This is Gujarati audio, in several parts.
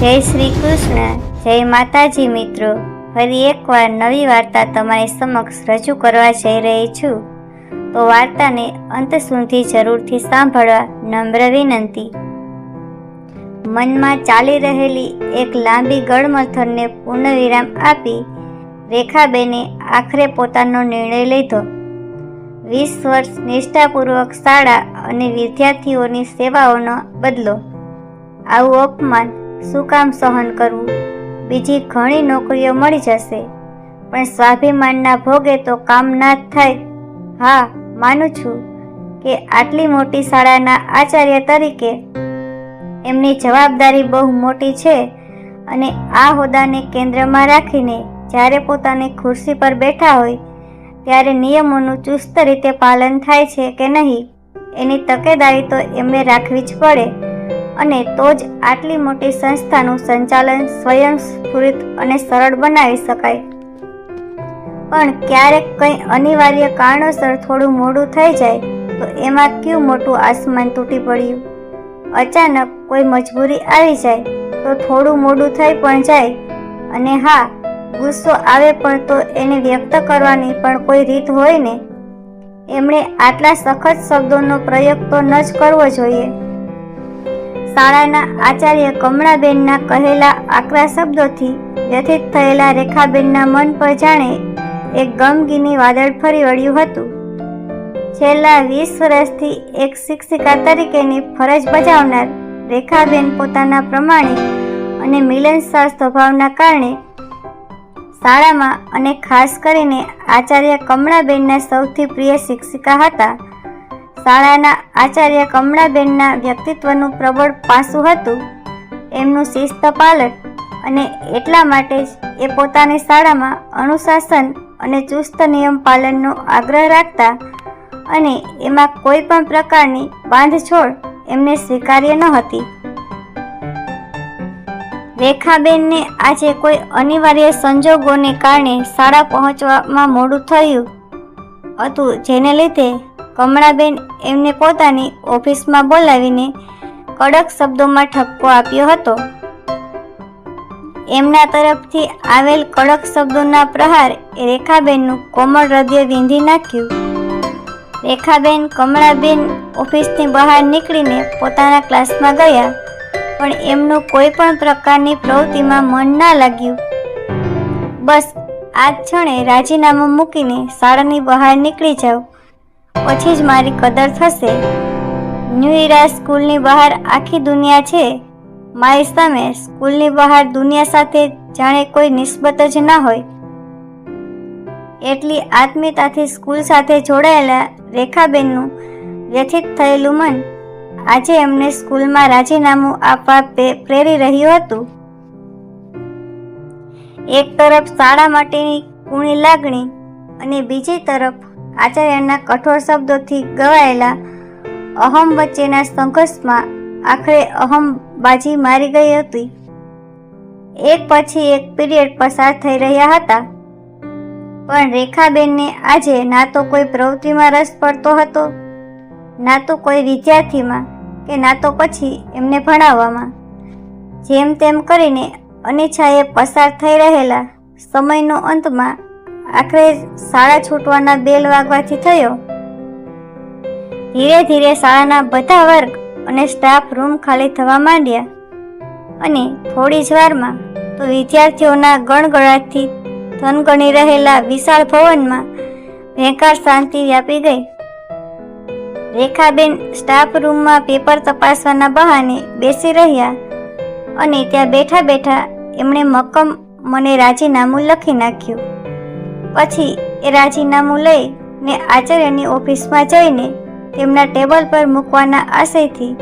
જય શ્રી કૃષ્ણ. જય માતાજી મિત્રો. ફરી એકવાર નવી વાર્તા તમારી સમક્ષ રજૂ કરવા જઈ રહી છું. તો વાર્તાને અંત સુધી જરૂરથી સાંભળવા નમ્ર વિનંતી. મનમાં ચાલી રહેલી એક લાંબી ગળમથરને પૂર્ણવિરામ આપી રેખાબેને આખરે પોતાનો નિર્ણય લીધો. વીસ વર્ષ નિષ્ઠાપૂર્વક શાળા અને વિદ્યાર્થીઓની સેવાઓનો બદલો. આવું અપમાન શું કામ સહન કરવું? બીજી ઘણી નોકરીઓ મળી જશે. પણ સ્વાભિમાનના ભોગે તો કામ ના જ થાય. હા, માનું છું કે આટલી મોટી શાળાના આચાર્ય તરીકે એમની જવાબદારી બહુ મોટી છે અને આ હોદ્દાને કેન્દ્રમાં રાખીને જ્યારે પોતાની ખુરશી પર બેઠા હોય, ત્યારે નિયમોનું ચુસ્ત રીતે પાલન થાય છે કે નહીં, એની તકેદારી તો એમને રાખવી જ પડે. અને તો જ આટલી મોટી સંસ્થાનું સંચાલન સ્વયંસ્ફુરિત અને સરળ બનાવી શકાય. પણ ક્યારેક કંઈ અનિવાર્ય કારણોસર થોડું મોડું થઈ જાય, તો એમાં કયું મોટું આસમાન તૂટી પડ્યું? અચાનક કોઈ મજબૂરી આવી જાય, તો થોડું મોડું થઈ પણ જાય. અને હા, ગુસ્સો આવે પણ તો એને વ્યક્ત કરવાની પણ કોઈ રીત હોય ને? એમણે આટલા સખત શબ્દોનો પ્રયોગ તો ન જ કરવો જોઈએ. શાળાના આચાર્ય કમળાબેનના કહેલા આકરા શબ્દોથી વ્યથિત થયેલા રેખાબેનના મન પર જાણે એક ગમગીની વાદળ ફરી વળ્યું હતું. છેલ્લા વીસ વર્ષથી એક શિક્ષિકા તરીકેની ફરજ બજાવનાર રેખાબેન પોતાના પ્રમાણિક અને મિલનસાર સ્વભાવના કારણે શાળામાં અને ખાસ કરીને આચાર્ય કમળાબેનના સૌથી પ્રિય શિક્ષિકા હતા. શાળાના આચાર્ય કમળાબેનના વ્યક્તિત્વનું પ્રબળ પાસું હતું. એમનું શિસ્ત પાલન અને એટલા માટે જ એ પોતાની શાળામાં અનુશાસન અને ચુસ્ત નિયમ પાલનનો આગ્રહ રાખતા અને એમાં કોઈ પણ પ્રકારની બાંધછોડ એમને સ્વીકાર્ય ન હતી. રેખાબેનને આજે કોઈ અનિવાર્ય સંજોગોને કારણે શાળા પહોંચવામાં મોડું થયું હતું, જેને લીધે કમળાબેન એમને પોતાની ઓફિસમાં બોલાવીને કડક શબ્દોમાં ઠપકો આપ્યો હતો. એમના તરફથી આવેલ કડક શબ્દોના પ્રહાર રેખાબેનનું કોમળ હૃદય વીંધી નાખ્યું. રેખાબેન કમળાબેન ઓફિસની બહાર નીકળીને પોતાના ક્લાસમાં ગયા, પણ એમનું કોઈ પણ પ્રકારની પ્રવૃત્તિમાં મન ના લાગ્યું. બસ, આ ક્ષણે રાજીનામું મૂકીને શાળાની બહાર નીકળી જાઉં પછી જ મારી કદર થશે. ન્યૂ ઇરા સ્કૂલની બહાર આખી દુનિયા છે. મારી સામે સ્કૂલની બહાર દુનિયા સાથે જાણે કોઈ નિસ્બત જ ના હોય. એટલી આત્મીયતાથી સ્કૂલ સાથે જોડાયેલા રેખાબેનનું વ્યથિત થયેલું મન આજે એમને સ્કૂલમાં રાજીનામું આપવા પ્રેરી રહ્યું હતું. એક તરફ શાળા માટેની કુણી લાગણી અને બીજી તરફ આચાર્યના કઠોર શબ્દોથી ગવાયેલા અહમ વચ્ચેના સંઘર્ષમાં આખરે અહમ બાજી મારી ગઈ હતી. એક પછી એક પીરિયડ પસાર થઈ રહ્યા હતા. પણ રેખાબેનને આજે ના તો કોઈ પ્રવૃત્તિમાં રસ પડતો હતો, ના તો કોઈ વિદ્યાર્થીમાં કે ના તો પછી એમને ભણાવવામાં. જેમ તેમ કરીને અનિચ્છાએ પસાર થઈ રહેલા સમયનો અંતમાં આખરે શાળા છૂટવાના બેલ વાગવાથી થયો. ધીરે ધીરે શાળાના બધા વર્ગ અને સ્ટાફ રૂમ ખાલી થવા માંડ્યા. અને થોડી જ વારમાં તો વિદ્યાર્થીઓના ગણગણાટથી ધનગણી રહેલા વિશાળ ભવનમાં ભેંકાર શાંતિ વ્યાપી ગઈ. રેખાબેન સ્ટાફ રૂમમાં પેપર તપાસવાના બહાને બેસી રહ્યા અને ત્યાં બેઠા બેઠા એમણે મક્કમ મને રાજીનામું લખી નાખ્યું. પછી એ રાજીનામું લઈને આચાર્યની ઓફિસમાં જઈને તેમના ટેબલ પર મૂકવાના આશયથી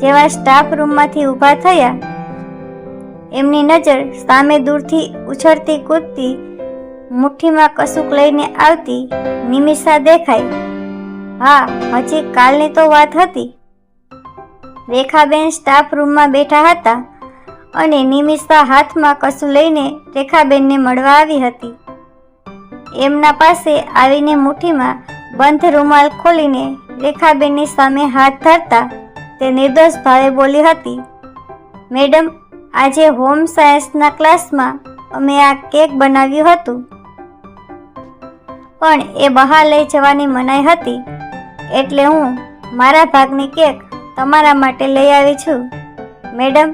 જેવા સ્ટાફ રૂમમાંથી ઊભા થયા, એમની નજર સામે દૂરથી ઉછળતી કૂદતી મુઠ્ઠીમાં કશુંક લઈને આવતી નિમિષા દેખાઈ. હા, હજી કાલની તો વાત હતી. રેખાબેન સ્ટાફ રૂમમાં બેઠા હતા અને નિમિષા હાથમાં કશું લઈને રેખાબેનને મળવા આવી હતી. એમના પાસે આવીને મુઠ્ઠીમાં બંધ રૂમાલ ખોલીને રેખાબેનની સામે હાથ ધરતા તે નિર્દોષ ભાવે બોલી હતી, મેડમ, આજે હોમ સાયન્સના ક્લાસમાં અમે આ કેક બનાવ્યું હતું. પણ એ બહાર લઈ જવાની મનાઈ હતી, એટલે હું મારા ભાગની કેક તમારા માટે લઈ આવી છું. મેડમ,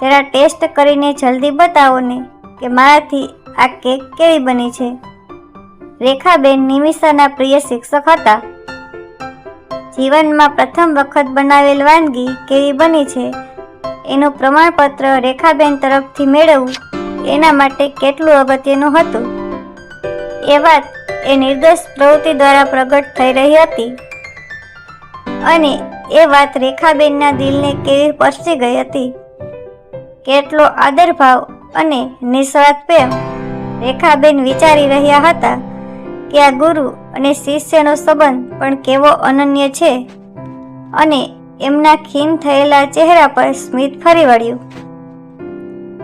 જરા ટેસ્ટ કરીને જલ્દી બતાવો ને કે મારાથી આ કેક કેવી બની છે. રેખાબેન નિમિષાના પ્રિય શિક્ષક હતા. જીવનમાં પ્રથમ વખત બનાવેલ વાનગી કેવી બની છે? એનું પ્રમાણપત્ર રેખાબેન તરફથી મેળવવું એના માટે કેટલું અગત્યનું હતું? એ વાત એ નિર્દોષ પ્રવૃત્તિ દ્વારા પ્રગટ થઈ રહી હતી. અને એ વાત રેખાબેનના દિલને કેવી પરસી ગઈ હતી? કેટલો આદરભાવ અને નિસ્વાર્થ પ્રેમ રેખાબેન વિચારી રહ્યા હતા. કે આ ગુરુ અને શિષ્યનો સંબંધ પણ કેવો અનન્ય છે? અને એમના ખીન થયેલા ચહેરા પર સ્મિત ફરી વળ્યું.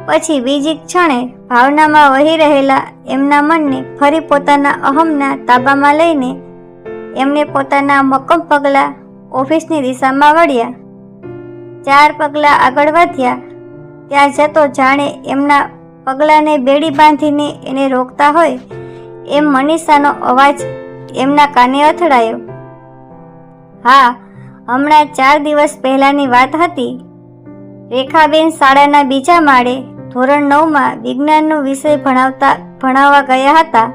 પછી બીજી ક્ષણે ભાવનામાં વહી રહેલા એમના મનને ફરી પોતાના અહમના તાબામાં લઈને એમને પોતાના મક્કમ પગલાં ઓફિસની દિશામાં વળ્યા. ચાર પગલાં આગળ વધ્યા. ત્યાં જતો જાણે એમના પગલાંને બેડી બાંધીને એને રોકતા હોય એમ મનીષાનો અવાજ એમના કાને અથડાયો. હા, હમણાં ચાર દિવસ પહેલાંની વાત હતી. રેખાબેન શાળાના બીજા માળે ધોરણ નવમાં વિજ્ઞાનનો વિષય ભણાવતા, ભણાવવા ગયા હતા.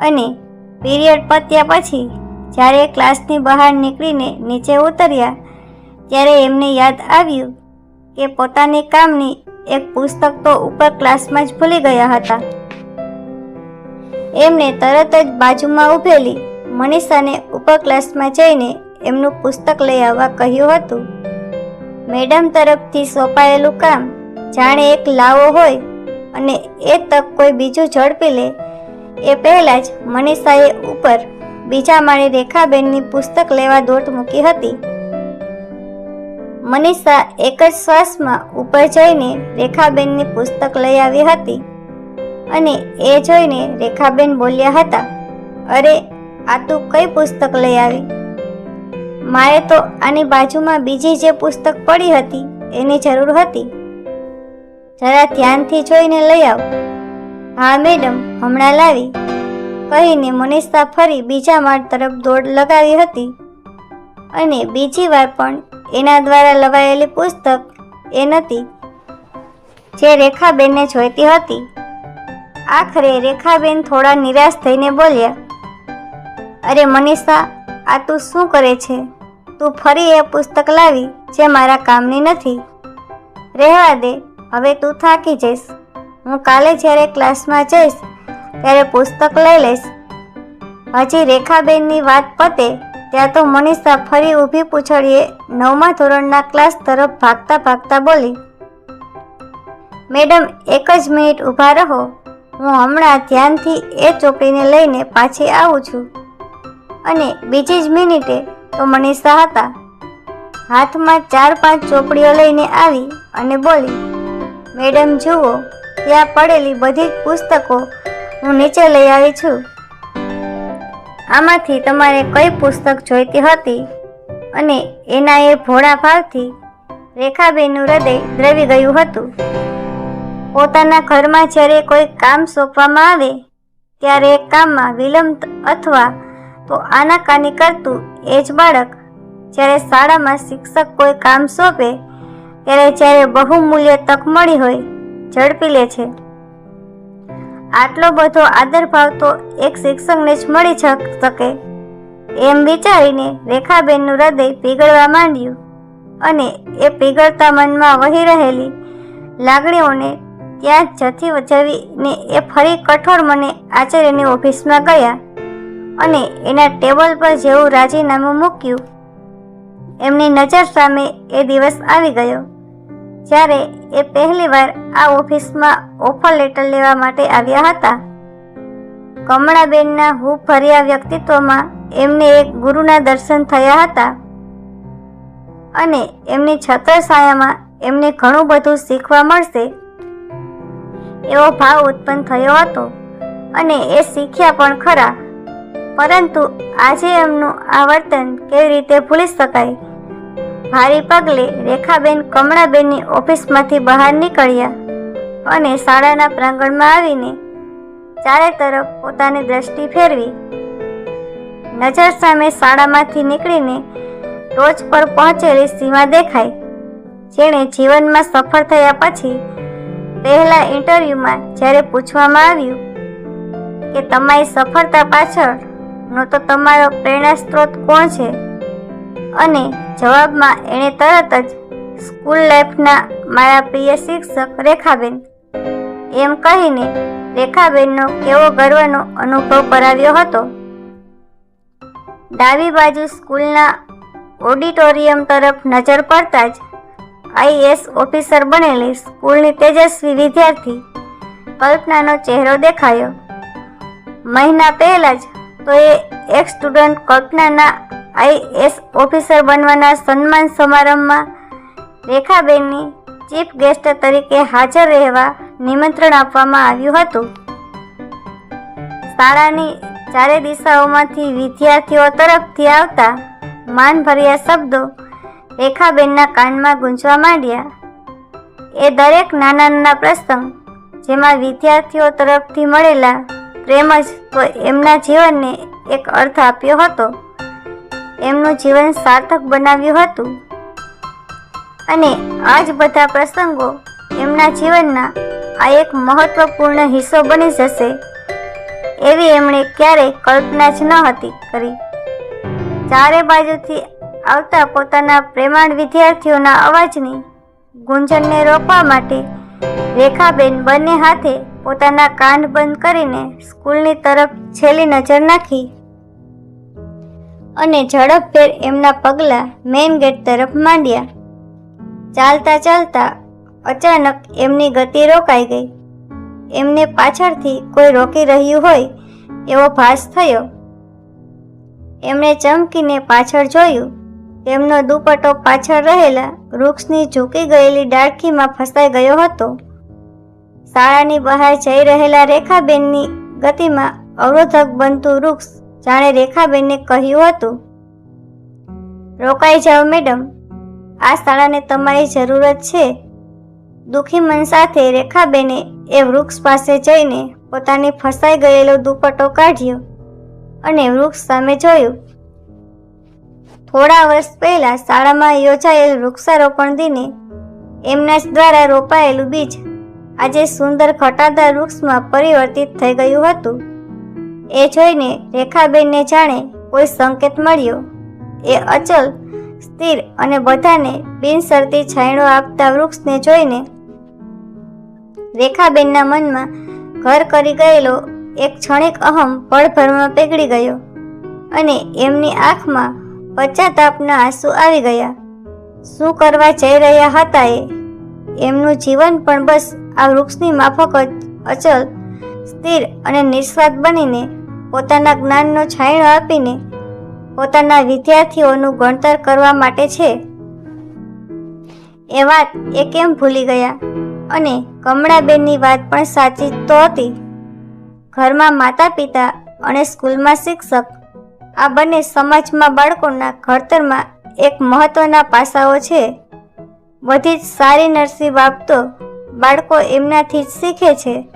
અને પીરિયડ પત્યા પછી જ્યારે ક્લાસની બહાર નીકળીને નીચે ઉતર્યા, ત્યારે એમને યાદ આવ્યું કે પોતાની કામની એક પુસ્તક તો ઉપર ક્લાસમાં જ ભૂલી ગયા હતા. એમને તરત જ બાજુમાં ઊભેલી. મનીષાને ઉપર ક્લાસમાં જઈને એમનું પુસ્તક લઈ આવવા કહ્યું હતું. મેડમ તરફથી સોંપાયેલું કામ જાણે એક લાવો હોય અને એ તક કોઈ બીજું ઝડપી લે. એ પહેલાં જ મનીષાએ ઉપર બીજા માળે રેખાબેનની પુસ્તક લેવા દોટ મૂકી હતી. મનીષા એક જ શ્વાસમાં ઉપર જઈને રેખાબેનની પુસ્તક લઈ આવી હતી. અને એ જોઈને રેખાબેન બોલ્યા હતા, અરે, આ તું કઈ પુસ્તક લઈ આવી? મારે તો આની બાજુમાં બીજી જે પુસ્તક પડી હતી, એની જરૂર હતી. જરા ધ્યાનથી જોઈને લઈ આવ. હા, મેડમ, હમણાં લાવી. કહીને મનીષા ફરી બીજા માળ તરફ દોડ લગાવી હતી. અને બીજી વાર પણ એના દ્વારા લવાયેલી પુસ્તક એ નહોતી, જે રેખાબેનને જોઈતી હતી. આખરે રેખાબેન થોડા નિરાશ થઈને બોલ્યા, અરે મનીષા, આ તું શું કરે છે? તું ફરી એ પુસ્તક લાવી, જે મારા કામની નથી. રહેવા દે, હવે તું થાકી જઈશ. હું કાલે જ્યારે ક્લાસમાં જઈશ, ત્યારે પુસ્તક લઈ લઈશ. હજી રેખાબેનની વાત પતે, ત્યાં તો મનીષા ફરી ઊભી પૂછડીએ નવમા ધોરણના ક્લાસ તરફ ભાગતા ભાગતા બોલી, મેડમ, એક જ મિનિટ ઊભા રહો. હું હમણાં ધ્યાનથી એ ચોપડીને લઈને પાછી આવું છું. અને બીજી જ મિનિટે તો મનીષા હતા. હાથમાં ચાર પાંચ ચોપડીઓ લઈને આવી અને બોલી, મેડમ, જુઓ, ત્યાં પડેલી બધી જ પુસ્તકો હું નીચે લઈ આવી છું. આમાંથી તમારે કઈ પુસ્તક જોઈતી હતી અને એના એ ભોળા ભાવથી રેખાબેનનું હૃદય દ્રવી ગયું હતું. પોતાના ઘરમાં જ્યારે કોઈ કામ સોંપવામાં આવે, ત્યારે એ કામમાં વિલંબ અથવા તો આનાકાની કરતું એ જ બાળક જ્યારે શાળામાં શિક્ષક કોઈ કામ સોંપે, ત્યારે જ્યારે બહુમૂલ્ય તક મળી હોય, ઝડપી લે છે. આટલો બધો આદરભાવ તો એક શિક્ષકને જ મળી શકે. એમ વિચારીને રેખાબેનનું હૃદય પીગળવા માંડ્યું અને એ પીગળતા મનમાં વહી રહેલી લાગણીઓને ત્યાં જથી જવીને એ ફરી કઠોર મને આચાર્યની ઓફિસમાં ગયા અને એના ટેબલ પર જેવું રાજીનામું મૂક્યું. એમની નજર સામે એ દિવસ આવી ગયો, જ્યારે એ પહેલીવાર આ ઓફિસમાં ઓફર લેટર લેવા માટે આવ્યા હતા. કમળાબેનના હું ફર્યા વ્યક્તિત્વમાં એમને એક ગુરુના દર્શન થયા હતા અને એમની છત્રછાયામાં એમને ઘણું બધું શીખવા મળશે. એવો ભાવ ઉત્પન્ન થયો હતો અને એ શીખ્યા પણ ખરા. પરંતુ આજે એમનું આ વર્તન કેવી રીતે ભૂલી શકાય? ભારી પગલે રેખાબેન કમળાબેનની ઓફિસમાંથી બહાર નીકળ્યા અને શાળાના પ્રાંગણમાં આવીને ચારે તરફ પોતાની દ્રષ્ટિ ફેરવી. નજર સામે શાળામાંથી નીકળીને ટોચ પર પહોંચેલી સીમા દેખાઈ, જેણે જીવનમાં સફળ થયા પછી પહેલા ઇન્ટરવ્યૂમાં જ્યારે પૂછવામાં આવ્યું કે તમારી સફળતા પાછળનો તો તમારો પ્રેરણા સ્ત્રોત કોણ છે? અને જવાબમાં એણે તરત જ સ્કૂલ લાઈફના મારા પ્રિય શિક્ષક રેખાબેન એમ કહીને રેખાબેનનો કેવો ગર્વનો અનુભવ કરાવ્યો હતો. ડાબી બાજુ સ્કૂલના ઓડિટોરિયમ તરફ નજર પડતા જ આઈએસ ઓફિસર બનેલી સ્કૂલની તેજસ્વી વિદ્યાર્થી કલ્પનાનો ચહેરો દેખાયો. મહિના પહેલા જ તો એ એક સ્ટુડન્ટ કલ્પનાના આઈએસ ઓફિસર બનવાના સન્માન સમારંભમાં રેખાબેનની ચીફ ગેસ્ટ તરીકે હાજર રહેવા નિમંત્રણ આપવામાં આવ્યું હતું. શાળાની ચારે દિશાઓમાંથી વિદ્યાર્થીઓ તરફથી આવતા માનભર્યા શબ્દો રેખાબેનના કાનમાં ગુંજવા માંડ્યા. એ દરેક નાના નાના પ્રસંગ, જેમાં વિદ્યાર્થીઓ તરફથી મળેલા પ્રેમ જ એમના જીવનને એક અર્થ આપ્યો હતો. એમનું જીવન સાર્થક બનાવ્યું હતું. અને આ જ બધા પ્રસંગો એમના જીવનના આ એક મહત્વપૂર્ણ હિસ્સો બની જશે, એવી એમણે ક્યારેય કલ્પના જ ન હતી કરી. ચારે બાજુથી આવતા પોતાના પ્રેમાળ વિદ્યાર્થીઓના અવાજની ગુંજનને રોકવા માટે રેખાબેન બંને હાથે પોતાના કાન બંધ કરીને સ્કૂલની તરફ છેલ્લી નજર નાખી. અને ઝડપભેર એમના પગલાં મેઇન ગેટ તરફ માંડ્યા. ચાલતા ચાલતા અચાનક એમની ગતિ રોકાઈ ગઈ. એમને પાછળથી કોઈ રોકી રહ્યું હોય એવો ભાસ થયો. એમણે ચમકીને પાછળ જોયું. તેમનો દુપટ્ટો પાછળ રહેલા વૃક્ષની ઝૂકી ગયેલી ડાળખીમાં ફસાઈ ગયો હતો. શાળાની બહાર જઈ રહેલા રેખાબેનની ગતિમાં અવરોધક બનતું વૃક્ષ જાણે રેખાબેનને કહ્યું હતું, રોકાઈ જાઓ મેડમ, આ શાળાને તમારી જરૂરત છે. દુઃખી મન સાથે રેખાબેને એ વૃક્ષ પાસે જઈને પોતાની ફસાઈ ગયેલો દુપટ્ટો કાઢ્યો અને વૃક્ષ સામે જોયું. થોડા વર્ષ પહેલા શાળામાં યોજાયેલ વૃક્ષારોપણ દિને એમના દ્વારા રોપાયેલું બીજ આજે સુંદર ખટાદાર વૃક્ષમાં પરિવર્તિત થઈ ગયું હતું. એ જોઈને રેખાબેનને જાણે કોઈ સંકેત મળ્યો. એ અચલ, સ્થિર અને બધાને બિનશરતી છાંયડો આપતા વૃક્ષને જોઈને રેખાબેનના મનમાં ઘર કરી ગયેલો એક ક્ષણિક અહમ પળભરમાં પીગળી ગયો અને એમની આંખમાં પશ્ચાતાપના આંસુ આવી ગયા. શું કરવા જઈ રહ્યા હતા એ? એમનું જીવન પણ બસ આ વૃક્ષની માફક જ અચલ, સ્થિર અને નિસ્વાર્થ બનીને, પોતાના જ્ઞાનનો છાંયડો આપીને, પોતાના વિદ્યાર્થીઓનું ગણતર કરવા માટે છે. એ વાત એ કેમ ભૂલી ગયા? અને કમળાબેનની વાત પણ સાચી તો હતી. ઘરમાં માતા પિતા અને સ્કૂલમાં શિક્ષક આ બંને સમાજમાં બાળકોના ઘડતરમાં એક મહત્વના પાસાઓ છે. બધી જ સારી નરસી બાબતો બાળકો એમનાથી જ શીખે છે.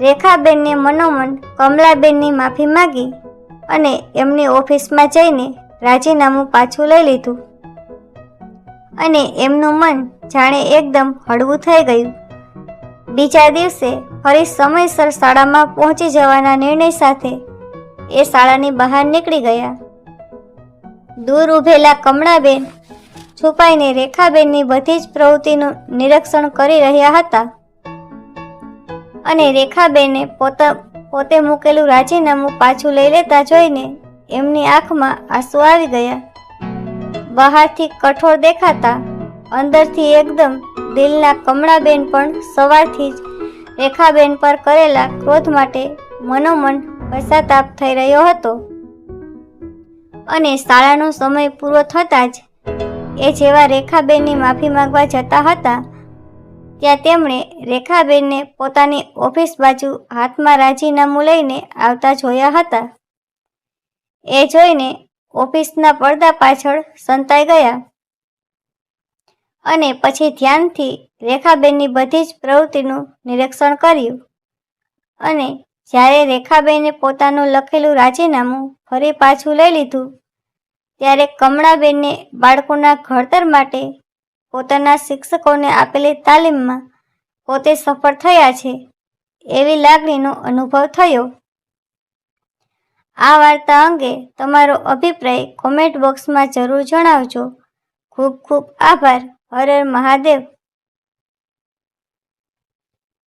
રેખાબેનને મનોમન કમલાબેનની માફી માગી અને એમની ઓફિસમાં જઈને રાજીનામું પાછું લઈ લીધું. અને એમનું મન જાણે એકદમ હળવું થઈ ગયું. બીજા દિવસે ફરી સમયસર શાળામાં પહોંચી જવાના નિર્ણય સાથે એ શાળાની બહાર નીકળી ગયા. દૂર ઊભેલા કમળાબેન, છુપાઈને રેખાબેનની બધી જ પ્રવૃત્તિનું નિરીક્ષણ કરી રહ્યા હતા. અને રેખાબેને પોતા, પોતે મૂકેલું રાજીનામું પાછું લઈ લેતા જોઈને એમની આંખમાં આંસુ આવી ગયા. બહારથી કઠોર દેખાતા, અંદરથી એકદમ દિલના કમળાબેન પણ સવારથી જ રેખાબેન પર કરેલા ક્રોધ માટે મનોમન પશ્ચાતાપ થઈ રહ્યો હતો. અને શાળાનો સમય પૂરો થતાં જ એ જેવા રેખાબેનની માફી માંગવા જતા હતા, ત્યાં તેમણે રેખાબેનને પોતાની ઓફિસ બાજુ હાથમાં રાજીનામું લઈને આવતા જોયા હતા. એ જોઈને ઓફિસના પડદા પાછળ સંતાઈ ગયા. અને પછી ધ્યાનથી રેખાબેનની બધી જ પ્રવૃત્તિનું નિરીક્ષણ કર્યું. અને જ્યારે રેખાબેને પોતાનું લખેલું રાજીનામું ફરી પાછું લઈ લીધું, ત્યારે કમળાબેનને બાળકોના ઘડતર માટે પોતાના શિક્ષકોને આપેલી તાલીમમાં પોતે સફળ થયા છે એવી લાગણીનો અનુભવ થયો. આ વાર્તા અંગે તમારો અભિપ્રાય કોમેન્ટ બોક્સમાં જરૂર જણાવજો. ખૂબ ખૂબ આભાર. હર હર મહાદેવ.